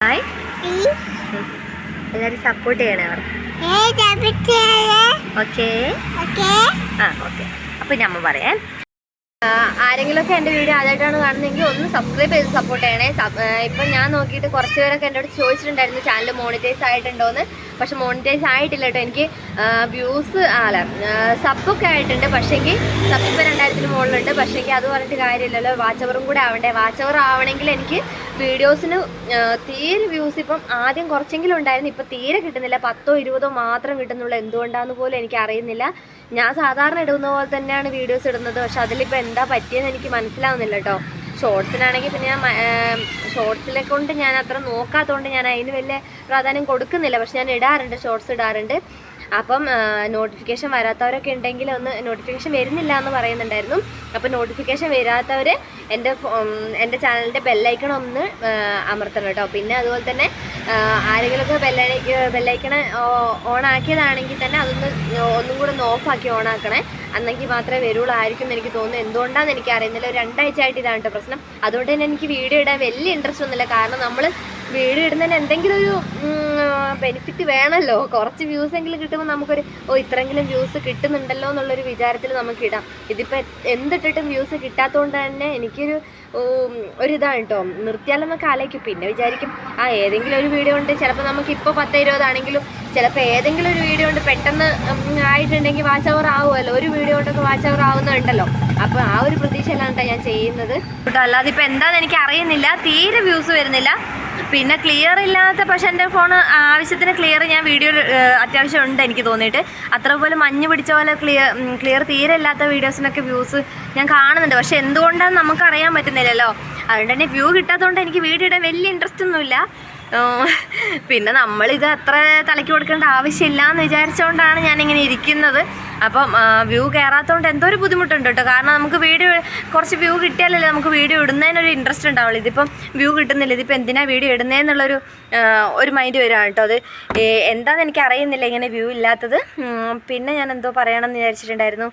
Hi എല്ലാവരും support ചെയ്യണേ okay ആ ഓക്കെ അപ്പം ഞമ്മ പറയാം. ആരെങ്കിലുമൊക്കെ എന്റെ വീഡിയോ ആദ്യമായിട്ടാണ് കാണുന്നതെങ്കിൽ ഒന്ന് സബ്സ്ക്രൈബ് ചെയ്ത് സപ്പോർട്ട് ചെയ്യണേ. ഇപ്പൊ ഞാൻ നോക്കിയിട്ട് കുറച്ച് പേരൊക്കെ എന്റെ അടുത്ത് ചോദിച്ചിട്ടുണ്ടായിരുന്നു ചാനൽ മോണിറ്റൈസ് ആയിട്ടുണ്ടോന്ന്. പക്ഷെ മോണിറ്റൈസ് ആയിട്ടില്ല കേട്ടോ. എനിക്ക് വ്യൂസ് അല്ല സബ്ബൊക്കെ ആയിട്ടുണ്ട്. പക്ഷേങ്കിൽ സബ് ഇപ്പം രണ്ടായിരത്തിന് മുകളിലുണ്ട്. പക്ഷേങ്കിൽ അത് പറഞ്ഞിട്ട് കാര്യമില്ലല്ലോ. വാച്ച് അവറും കൂടെ ആവണ്ടേ? വാച്ച് അവർ ആവണമെങ്കിൽ എനിക്ക് വീഡിയോസിന് തീരെ വ്യൂസ് ഇപ്പം ആദ്യം കുറച്ചെങ്കിലും ഉണ്ടായിരുന്നു. ഇപ്പം തീരെ കിട്ടുന്നില്ല. പത്തോ ഇരുപതോ മാത്രം കിട്ടുന്നുള്ളൂ. എന്തുകൊണ്ടാന്ന് പോലും എനിക്ക് അറിയുന്നില്ല. ഞാൻ സാധാരണ ഇടുന്ന പോലെ തന്നെയാണ് വീഡിയോസ് ഇടുന്നത്. പക്ഷെ അതിലിപ്പോൾ എന്താ പറ്റിയെന്ന് എനിക്ക് മനസ്സിലാവുന്നില്ല കേട്ടോ. ഷോർട്സിനാണെങ്കിൽ പിന്നെ ഞാൻ ഷോർട്സിലെ കൊണ്ട് ഞാൻ അത്ര നോക്കാത്തതുകൊണ്ട് ഞാൻ അതിന് വലിയ പ്രാധാന്യം കൊടുക്കുന്നില്ല. പക്ഷെ ഞാൻ ഇടാറുണ്ട്. ഷോർട്സ് ഇടാറുണ്ട്. അപ്പം നോട്ടിഫിക്കേഷൻ വരാത്തവരൊക്കെ ഉണ്ടെങ്കിൽ ഒന്ന് നോട്ടിഫിക്കേഷൻ വരുന്നില്ല എന്ന് പറയുന്നുണ്ടായിരുന്നു. അപ്പം നോട്ടിഫിക്കേഷൻ വരാത്തവർ എന്റെ എന്റെ ചാനലിന്റെ ബെല്ലൈക്കൺ ഒന്ന് അമർത്തണം കേട്ടോ. പിന്നെ അതുപോലെ തന്നെ ആരെങ്കിലുമൊക്കെ ബെല്ലൈ ബെല്ലൈക്കൺ ഓൺ ആക്കിയതാണെങ്കിൽ തന്നെ അതൊന്ന് ഒന്നും കൂടെ ഒന്ന് ഓഫാക്കി ഓൺ ആക്കണേ അന്നെങ്കിൽ മാത്രമേ വരുള്ളൂ ആയിരിക്കും എന്ന് എനിക്ക് തോന്നുന്നു. എന്തുകൊണ്ടാണെന്ന് എനിക്ക് അറിയുന്നില്ല രണ്ടാഴ്ച ആയിട്ട് ഇതാണ് കേട്ടോ പ്രശ്നം. അതുകൊണ്ട് തന്നെ എനിക്ക് വീഡിയോ ഇടാൻ വലിയ ഇൻട്രസ്റ്റ് ഒന്നുമില്ല. കാരണം നമ്മൾ വീഡിയോ ഇടുന്നതിന് എന്തെങ്കിലും ഒരു ബെനിഫിറ്റ് വേണമല്ലോ കുറച്ച് വ്യൂസ് എങ്കിലും കിട്ടുമ്പോൾ നമുക്കൊരു ഓ ഇത്രയെങ്കിലും വ്യൂസ് കിട്ടുന്നുണ്ടല്ലോ എന്നുള്ളൊരു വിചാരത്തിൽ നമുക്ക് ഇടാം. ഇതിപ്പോൾ എന്തിട്ടിട്ടും വ്യൂസ് കിട്ടാത്തതുകൊണ്ട് തന്നെ എനിക്കൊരു ഒരു ഒരിതാണ് കേട്ടോ നിർത്തിയാലെന്നൊക്കെ ആലോചിക്കും. പിന്നെ വിചാരിക്കും ആ ഏതെങ്കിലും ഒരു വീഡിയോ ഉണ്ട് ചിലപ്പോൾ നമുക്ക് ഇപ്പോൾ പത്ത് ഇരുപതാണെങ്കിലും ചിലപ്പോൾ ഏതെങ്കിലും ഒരു വീഡിയോ ഉണ്ട് പെട്ടെന്ന് ആയിട്ടുണ്ടെങ്കിൽ വാച്ച് അവർ ആവുമല്ലോ. ഒരു വീഡിയോ കൊണ്ടൊക്കെ വാച്ച് അവർ ആവുന്നുണ്ടല്ലോ. അപ്പോൾ ആ ഒരു പ്രതീക്ഷയിലാണ് കേട്ടോ ഞാൻ ചെയ്യുന്നത്. കേട്ടോ അല്ലാതെ ഇപ്പോൾ എന്താണെന്ന് എനിക്ക് അറിയുന്നില്ല. തീരെ വ്യൂസ് വരുന്നില്ല. പിന്നെ ക്ലിയർ ഇല്ലാത്ത പക്ഷേ എന്റെ ഫോൺ ആവശ്യത്തിന് ക്ലിയർ ഞാൻ വീഡിയോ അത്യാവശ്യം ഉണ്ട് എനിക്ക് തോന്നിയിട്ട്. അത്ര പോലെ മഞ്ഞ് പിടിച്ച പോലെ ക്ലിയർ ക്ലിയർ തീരെ ഇല്ലാത്ത വീഡിയോസിനൊക്കെ വ്യൂസ് ഞാൻ കാണുന്നുണ്ട്. പക്ഷെ എന്തുകൊണ്ടാണ് നമുക്ക് അറിയാൻ പറ്റുന്നില്ലല്ലോ. അതുകൊണ്ട് തന്നെ വ്യൂ കിട്ടാത്തതുകൊണ്ട് എനിക്ക് വീഡിയോ ഇടാൻ വലിയ ഇൻട്രസ്റ്റ് ഒന്നുമില്ല. പിന്നെ നമ്മളിത് അത്ര തലയ്ക്ക് കൊടുക്കേണ്ട ആവശ്യമില്ല എന്ന് വിചാരിച്ചുകൊണ്ടാണ് ഞാനിങ്ങനെ ഇരിക്കുന്നത്. അപ്പം വ്യൂ കയറാത്തതുകൊണ്ട് എന്തോ ഒരു ബുദ്ധിമുട്ടുണ്ട് കേട്ടോ കാരണം നമുക്ക് വീഡിയോ കുറച്ച് വ്യൂ കിട്ടിയാലല്ലേ നമുക്ക് വീഡിയോ ഇടുന്നതിനൊരു ഇൻട്രസ്റ്റ് ഉണ്ടാവുള്ളൂ. ഇതിപ്പം വ്യൂ കിട്ടുന്നില്ല. ഇതിപ്പോൾ എന്തിനാ വീഡിയോ ഇടുന്നതെന്നുള്ളൊരു ഒരു മൈൻഡ് വരുവാണ് കേട്ടോ അത് എന്താണെന്ന് എനിക്ക് അറിയുന്നില്ല. ഇങ്ങനെ വ്യൂ ഇല്ലാത്തത്. പിന്നെ ഞാൻ എന്തോ പറയണമെന്ന് വിചാരിച്ചിട്ടുണ്ടായിരുന്നു.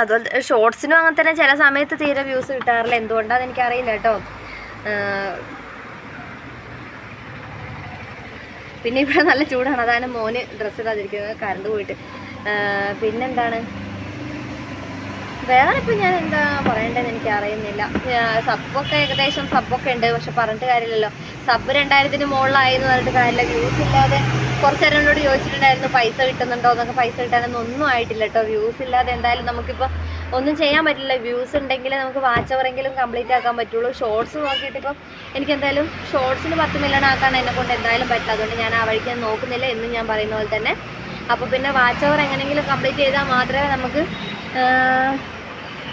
അതുപോലെ ഷോർട്സിനും അങ്ങനെ തന്നെ ചില സമയത്ത് തീരെ വ്യൂസ് കിട്ടാറില്ല. എന്തുകൊണ്ടാണെന്ന് എനിക്കറിയില്ല കേട്ടോ പിന്നെ ഇവിടെ നല്ല ചൂടാണ്. അതാണ് മോന് ഡ്രസ്സ് ഇടാതിരിക്കുന്നത്. കറണ്ട് പോയിട്ട്. പിന്നെന്താണ്? വേറെ ഇപ്പം ഞാൻ എന്താ പറയേണ്ടതെന്ന് എനിക്ക് അറിയുന്നില്ല സബ്ബൊക്കെ ഏകദേശം സബ്ബൊക്കെ ഉണ്ട്. പക്ഷെ പറഞ്ഞിട്ട് കാര്യമില്ലല്ലോ. സബ് രണ്ടായിരത്തിന് മുകളിലായിരുന്നു പറഞ്ഞിട്ട് കാര്യമില്ല. വ്യൂസ് ഇല്ലാതെ കുറച്ച് നേരം എന്നോട് ചോദിച്ചിട്ടുണ്ടായിരുന്നു പൈസ കിട്ടുന്നുണ്ടോ എന്നൊക്കെ. പൈസ കിട്ടാനൊന്നും ഒന്നും ആയിട്ടില്ല കേട്ടോ. വ്യൂസ് ഇല്ലാതെ എന്തായാലും നമുക്കിപ്പോൾ ഒന്നും ചെയ്യാൻ പറ്റില്ല. വ്യൂസ് ഉണ്ടെങ്കിൽ നമുക്ക് വാച്ച് അവറെങ്കിലും കംപ്ലീറ്റ് ആക്കാൻ പറ്റുള്ളൂ. ഷോർട്സ് നോക്കിയിട്ട് ഇപ്പം എനിക്ക് എന്തായാലും ഷോർട്സിന് പത്ത് മില്യൺ ആക്കാൻ എന്നെ കൊണ്ട് എന്തായാലും പറ്റില്ല. അതുകൊണ്ട് ഞാൻ ആ വഴിക്ക് നോക്കുന്നില്ല എന്നും ഞാൻ പറയുന്ന പോലെ തന്നെ. അപ്പോൾ പിന്നെ വാച്ച് അവർ എങ്ങനെയെങ്കിലും കംപ്ലീറ്റ് ചെയ്താൽ മാത്രമേ നമുക്ക്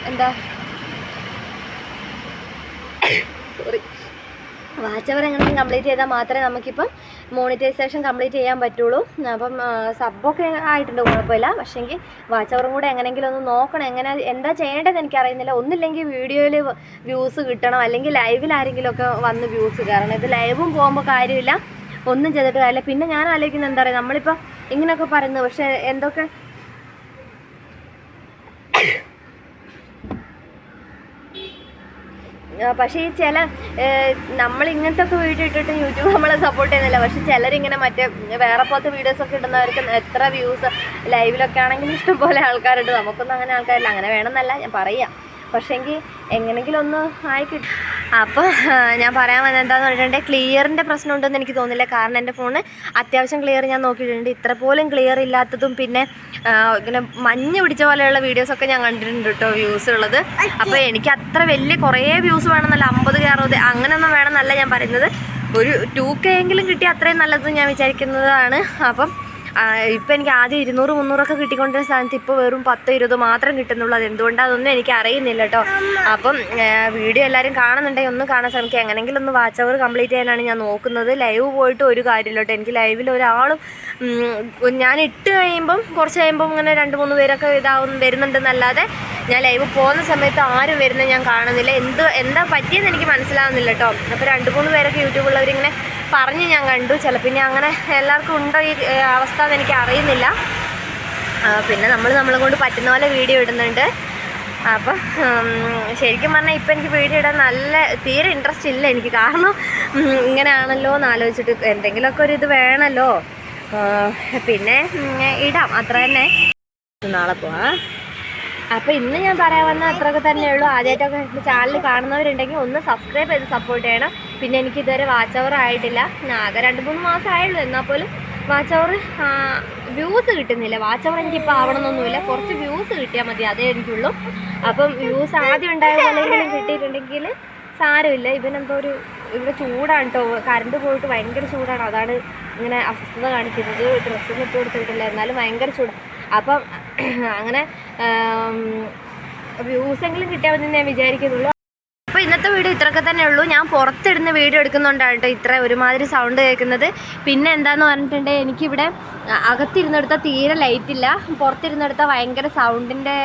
എന്താ? സോറി വാച്ച് അവർ എങ്ങനെയും കംപ്ലീറ്റ് ചെയ്താൽ മാത്രമേ നമുക്കിപ്പം മോണിറ്റൈസേഷൻ കംപ്ലീറ്റ് ചെയ്യാൻ പറ്റുള്ളൂ. അപ്പം സബ്ബൊക്കെ ആയിട്ടുണ്ട് കുഴപ്പമില്ല. പക്ഷേങ്കിൽ വാച്ച് അവറും കൂടെ എങ്ങനെയെങ്കിലും ഒന്ന് നോക്കണം. എങ്ങനെ എന്താ ചെയ്യേണ്ടതെന്ന് എനിക്കറിയുന്നില്ല. ഒന്നില്ലെങ്കിൽ വീഡിയോയിൽ വ്യൂസ് കിട്ടണം. അല്ലെങ്കിൽ ലൈവിൽ ആരെങ്കിലുമൊക്കെ വന്ന് വ്യൂസ് കയറണം. ഇത് ലൈവും പോകുമ്പോൾ കാര്യമില്ല. ഒന്നും ചെയ്തിട്ട് കാര്യമില്ല. പിന്നെ ഞാൻ ആലോചിക്കുന്നത് എന്താ പറയുക? നമ്മളിപ്പോൾ ഇങ്ങനെയൊക്കെ പറയുന്നത്. പക്ഷേ എന്തൊക്കെ പക്ഷേ ഈ ചില നമ്മൾ ഇങ്ങനത്തെ ഒക്കെ വീഡിയോ ഇട്ടിട്ട് യൂട്യൂബ് നമ്മളെ സപ്പോർട്ട് ചെയ്യുന്നില്ല. പക്ഷെ ചിലരിങ്ങനെ മറ്റേ വേറെ പോലത്തെ വീഡിയോസ് ഒക്കെ ഇടുന്നവർക്ക് എത്ര വ്യൂസ് ലൈവിലൊക്കെ ആണെങ്കിലും ഇഷ്ടംപോലെ ആൾക്കാരുണ്ട്. നമുക്കൊന്നും അങ്ങനെ ആൾക്കാരില്ല. അങ്ങനെ വേണമെന്നല്ല ഞാൻ പറയാം. പക്ഷേങ്കിൽ എങ്ങനെങ്കിലും ഒന്ന് ആയി കിട്ടും അപ്പോൾ ഞാൻ പറയാൻ വന്നത് എന്താണെന്ന് പറഞ്ഞിട്ടുണ്ടെങ്കിൽ ക്ലിയറിന്റെ പ്രശ്നം ഉണ്ടെന്ന് എനിക്ക് തോന്നുന്നില്ല. കാരണം എന്റെ ഫോണ് അത്യാവശ്യം ക്ലിയർ ഞാൻ നോക്കിയിട്ടുണ്ട്. ഇത്ര പോലും ക്ലിയർ ഇല്ലാത്തതും പിന്നെ ഇങ്ങനെ മഞ്ഞ് പിടിച്ച പോലെയുള്ള വീഡിയോസൊക്കെ ഞാൻ കണ്ടിട്ടുണ്ട് കേട്ടോ വ്യൂസ് ഉള്ളത്. അപ്പോൾ എനിക്ക് അത്ര വലിയ കുറേ വ്യൂസ് വേണമെന്നല്ല അമ്പത് അറുപത് അങ്ങനെയൊന്നും വേണമെന്നല്ല ഞാൻ പറയുന്നത്. ഒരു ടു കെ എങ്കിലും കിട്ടിയ അത്രയും നല്ലതെന്ന് ഞാൻ വിചാരിക്കുന്നതാണ്. അപ്പം ഇപ്പം എനിക്ക് ആദ്യം ഇരുന്നൂറ് മുന്നൂറൊക്കെ കിട്ടിക്കൊണ്ടിരുന്ന സ്ഥാനത്ത് ഇപ്പോൾ വെറും പത്തോ ഇരുപതോ മാത്രം കിട്ടുന്നുള്ളൂ. അതെന്തുകൊണ്ടാണ് അതൊന്നും എനിക്ക് അറിയുന്നില്ല കേട്ടോ. അപ്പം വീഡിയോ എല്ലാവരും കാണുന്നുണ്ടെങ്കിൽ ഒന്ന് കാണാൻ ശ്രമിക്കുക എങ്ങനെങ്കിലും ഒന്ന് വാച്ച് അവർ കംപ്ലീറ്റ് ചെയ്യാനാണ് ഞാൻ നോക്കുന്നത്. ലൈവ് പോയിട്ട് ഒരു കാര്യമില്ല കേട്ടോ. എനിക്ക് ലൈവിൽ ഒരാളും ഞാൻ ഇട്ട് കഴിയുമ്പം കുറച്ച് കഴിയുമ്പം ഇങ്ങനെ രണ്ട് മൂന്ന് പേരൊക്കെ ഇതാവും വരുന്നുണ്ടെന്നല്ലാതെ ഞാൻ ലൈവ് പോകുന്ന സമയത്ത് ആരും വരുന്നത് ഞാൻ കാണുന്നില്ല. എന്ത് എന്താ പറ്റിയെന്ന് എനിക്ക് മനസ്സിലാവുന്നില്ല കേട്ടോ. അപ്പോൾ രണ്ട് മൂന്ന് പേരൊക്കെ യൂട്യൂബുള്ളവരിങ്ങനെ പറഞ്ഞ് ഞാൻ കണ്ടു. ചിലപ്പോൾ ഇനി അങ്ങനെ എല്ലാവർക്കും ഉണ്ടോ ഈ അവസ്ഥ എനിക്ക് അറിയുന്നില്ല. പിന്നെ നമ്മൾ നമ്മളെ കൊണ്ട് പറ്റുന്ന പോലെ വീഡിയോ ഇടുന്നുണ്ട്. അപ്പം ശരിക്കും പറഞ്ഞാൽ ഇപ്പം എനിക്ക് വീഡിയോ ഇടാൻ നല്ല തീരെ ഇൻട്രസ്റ്റ് ഇല്ല എനിക്ക്. കാരണം ഇങ്ങനെയാണല്ലോ എന്ന് ആലോചിച്ചിട്ട് എന്തെങ്കിലുമൊക്കെ ഒരു ഇത് വേണമല്ലോ പിന്നെ ഇടാം. അത്ര തന്നെ. നാളെ പോവാം. അപ്പോൾ ഇന്ന് ഞാൻ പറയാൻ വന്ന അത്രയൊക്കെ തന്നെ ഉള്ളൂ. ആദ്യമായിട്ടൊക്കെ എന്റെ ചാനൽ കാണുന്നവരുണ്ടെങ്കിൽ ഒന്ന് സബ്സ്ക്രൈബ് ചെയ്ത് സപ്പോർട്ട് ചെയ്യണം. പിന്നെ എനിക്ക് ഇതുവരെ വാച്ച് അവർ ആയിട്ടില്ല. ആകെ രണ്ട് മൂന്ന് മാസം ആയുള്ളൂ. എന്നാൽ പോലും വാച്ച് അവർ വ്യൂസ് കിട്ടുന്നില്ല. വാച്ച് അവർ എനിക്കിപ്പോൾ ആവണമെന്നൊന്നുമില്ല. കുറച്ച് വ്യൂസ് കിട്ടിയാൽ മതി. അതേ എനിക്കുള്ളൂ. അപ്പം വ്യൂസ് ആദ്യം ഉണ്ടായ പോലെ കിട്ടിയിട്ടുണ്ടെങ്കിൽ സാരമില്ല. ഇവനെന്തോ ഒരു ഇവിടെ ചൂടാണ് കേട്ടോ കറണ്ട് പോയിട്ട് ഭയങ്കര ചൂടാണ്. അതാണ് ഇങ്ങനെ അസ്വസ്ഥത കാണിക്കുന്നത്. ഡ്രസ്സൊന്നും ഇട്ട് കൊടുത്തിട്ടില്ല. എന്നാലും ഭയങ്കര ചൂടാണ് അപ്പം അങ്ങനെ വ്യൂസ് എങ്കിലും കിട്ടിയാൽ ഞാൻ വിചാരിക്കുന്നുള്ളൂ. അപ്പോൾ ഇന്നത്തെ വീഡിയോ ഇത്രയൊക്കെ തന്നെ ഉള്ളൂ. ഞാൻ പുറത്തിടുന്ന വീഡിയോ എടുക്കുന്നുണ്ടാണ് കേട്ടോ. ഇത്ര ഒരുമാതിരി സൗണ്ട് കേൾക്കുന്നത്. പിന്നെ എന്താന്ന് പറഞ്ഞിട്ടുണ്ടെങ്കിൽ എനിക്കിവിടെ അകത്തിരുന്നെടുത്താൽ തീരെ ലൈറ്റ് ഇല്ല. പുറത്തിരുന്നെടുത്താൽ ഭയങ്കര സൗണ്ടിന്റെ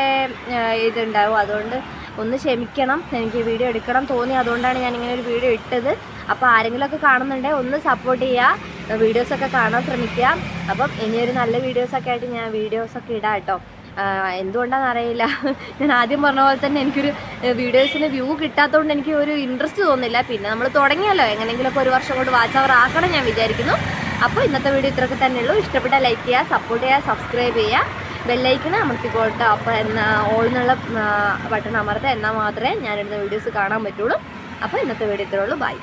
ഇതുണ്ടാവും. അതുകൊണ്ട് ഒന്ന് ക്ഷമിക്കണം. എനിക്ക് വീഡിയോ എടുക്കണം തോന്നി. അതുകൊണ്ടാണ് ഞാൻ ഇങ്ങനെ ഒരു വീഡിയോ ഇട്ടത്. അപ്പോൾ ആരെങ്കിലുമൊക്കെ കാണുന്നുണ്ടെങ്കിൽ ഒന്ന് സപ്പോർട്ട് ചെയ്യുക വീഡിയോസൊക്കെ കാണാൻ ശ്രമിക്കുക അപ്പം ഇനിയൊരു നല്ല വീഡിയോസൊക്കെ ആയിട്ട് ഞാൻ വീഡിയോസൊക്കെ ഇടാം കേട്ടോ. എന്തുകൊണ്ടാണെന്ന് അറിയില്ല. ഞാൻ ആദ്യം പറഞ്ഞ പോലെ തന്നെ എനിക്കൊരു വീഡിയോസിന് വ്യൂ കിട്ടാത്തതുകൊണ്ട് എനിക്ക് ഒരു ഇൻട്രസ്റ്റ് തോന്നില്ല. പിന്നെ നമ്മൾ തുടങ്ങിയല്ലോ. എങ്ങനെയെങ്കിലുമൊക്കെ ഒരു വർഷം കൊണ്ട് വാച്ച് അവർ ആക്കണം ഞാൻ വിചാരിക്കുന്നു. അപ്പോൾ ഇന്നത്തെ വീഡിയോ ഇത്രയൊക്കെ തന്നെ ഉള്ളൂ ഇഷ്ടപ്പെട്ട ലൈക്ക് ചെയ്യുക സപ്പോർട്ട് ചെയ്യുക സബ്സ്ക്രൈബ് ചെയ്യുക. ബെല്ലൈക്കണ് അമർത്തിക്കോട്ടെ. അപ്പോൾ എന്നാ ഓൾ എന്നുള്ള ബട്ടൺ അമർത്തുക എന്നാൽ മാത്രമേ ഞാനിടുന്ന വീഡിയോസ് കാണാൻ പറ്റുള്ളൂ. അപ്പോൾ ഇന്നത്തെ വീഡിയോ ഇത്രയുള്ളൂ ബൈ